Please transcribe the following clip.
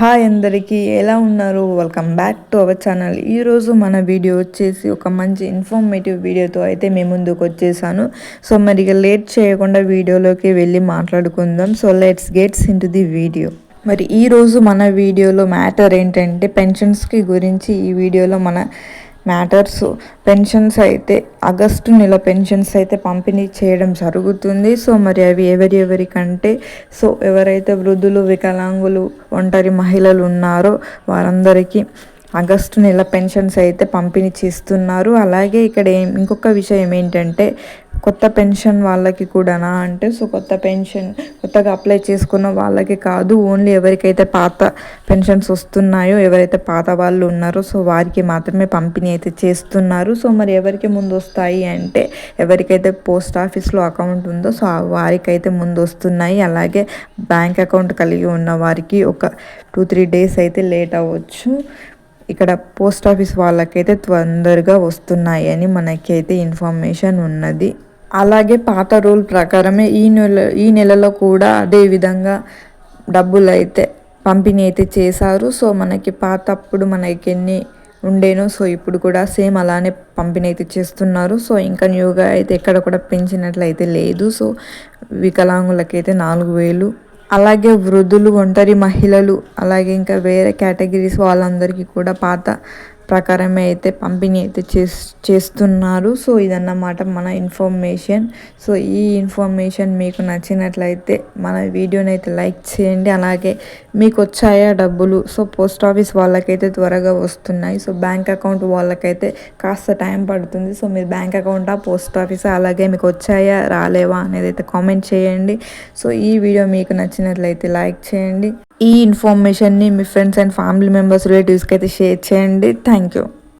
Hi అందరికీ ఎలా ఉన్నారు? Welcome back to our channel ఈరోజు మన వీడియో వచ్చేసి ఒక మంచి ఇన్ఫర్మేటివ్ వీడియోతో అయితే మేము ముందుకు వచ్చేసాను. సో మరి ఇక లేట్ చేయకుండా వీడియోలోకి వెళ్ళి మాట్లాడుకుందాం. So let's gets in the video మరి ఈరోజు మన వీడియోలో మ్యాటర్ ఏంటంటే పెన్షన్స్కి గురించి ఈ వీడియోలో మన మ్యాటర్స్. పెన్షన్స్ అయితే ఆగస్టు నెల పెన్షన్స్ అయితే పంపిణీ చేయడం జరుగుతుంది. సో మరి అవి ఎవరి ఎవరికంటే సో ఎవరైతే వృద్ధులు వికలాంగులు ఒంటరి మహిళలు ఉన్నారో వారందరికీ ఆగస్టు నెల పెన్షన్స్ అయితే పంపిణీ చేస్తున్నారు. అలాగే ఇక్కడ ఇంకొక విషయం ఏంటంటే కొత్త పెన్షన్ వాళ్ళకి కూడానా? అంటే సో కొత్త పెన్షన్ కొత్తగా అప్లై చేసుకున్న వాళ్ళకి కాదు ఓన్లీ ఎవరికైతే పాత పెన్షన్స్ వస్తున్నాయో ఎవరైతే పాత వాళ్ళు ఉన్నారో సో వారికి మాత్రమే పంపిణీ అయితే చేస్తున్నారు. సో మరి ఎవరికి ముందు వస్తాయి అంటే ఎవరికైతే పోస్ట్ ఆఫీస్లో అకౌంట్ ఉందో సో వారికైతే ముందు వస్తున్నాయి. అలాగే బ్యాంక్ అకౌంట్ కలిగి ఉన్న వారికి ఒక టూ త్రీ డేస్ అయితే లేట్ అవ్వచ్చు. ఇక్కడ పోస్ట్ ఆఫీస్ వాళ్ళకైతే తొందరగా వస్తున్నాయి అని మనకైతే ఇన్ఫర్మేషన్ ఉన్నది. అలాగే పాత రూల్ ప్రకారమే ఈ నెల ఈ నెలలో కూడా అదే విధంగా డబ్బులు అయితే పంపిణీ అయితే చేశారు. సో మనకి పాత అప్పుడు మనకి ఎన్ని ఉండేనో సో ఇప్పుడు కూడా సేమ్ అలానే పంపిణీ అయితే చేస్తున్నారు. సో ఇంకా న్యూగా అయితే ఎక్కడ కూడా పెంచినట్లయితే లేదు. సో వికలాంగులకైతే నాలుగు వేలు. అలాగే వృద్ధులు ఒంటరి మహిళలు అలాగే ఇంకా వేరే కేటగిరీస్ వాళ్ళందరికీ కూడా పాత ప్రకారమే అయితే పంపిణీ అయితే చేస్తున్నారు. సో ఇదన్నమాట మన ఇన్ఫర్మేషన్. సో ఈ ఇన్ఫర్మేషన్ మీకు నచ్చినట్లయితే మన వీడియోని అయితే లైక్ చేయండి. అలాగే మీకు వచ్చాయా డబ్బులు? సో పోస్ట్ ఆఫీస్ వాళ్ళకైతే త్వరగా వస్తున్నాయి. సో బ్యాంక్ అకౌంట్ వాళ్ళకైతే కాస్త టైం పడుతుంది. సో మీరు బ్యాంక్ అకౌంటా పోస్ట్ ఆఫీసా అలాగే మీకు వచ్చాయా రాలేవా అనేది అయితే కామెంట్ చేయండి. సో ఈ వీడియో మీకు నచ్చినట్లయితే లైక్ చేయండి. ఈ ఇన్ఫర్మేషన్ని మీ ఫ్రెండ్స్ అండ్ ఫ్యామిలీ మెంబర్స్ రిలేటివ్స్కి అయితే షేర్ చేయండి. Thank you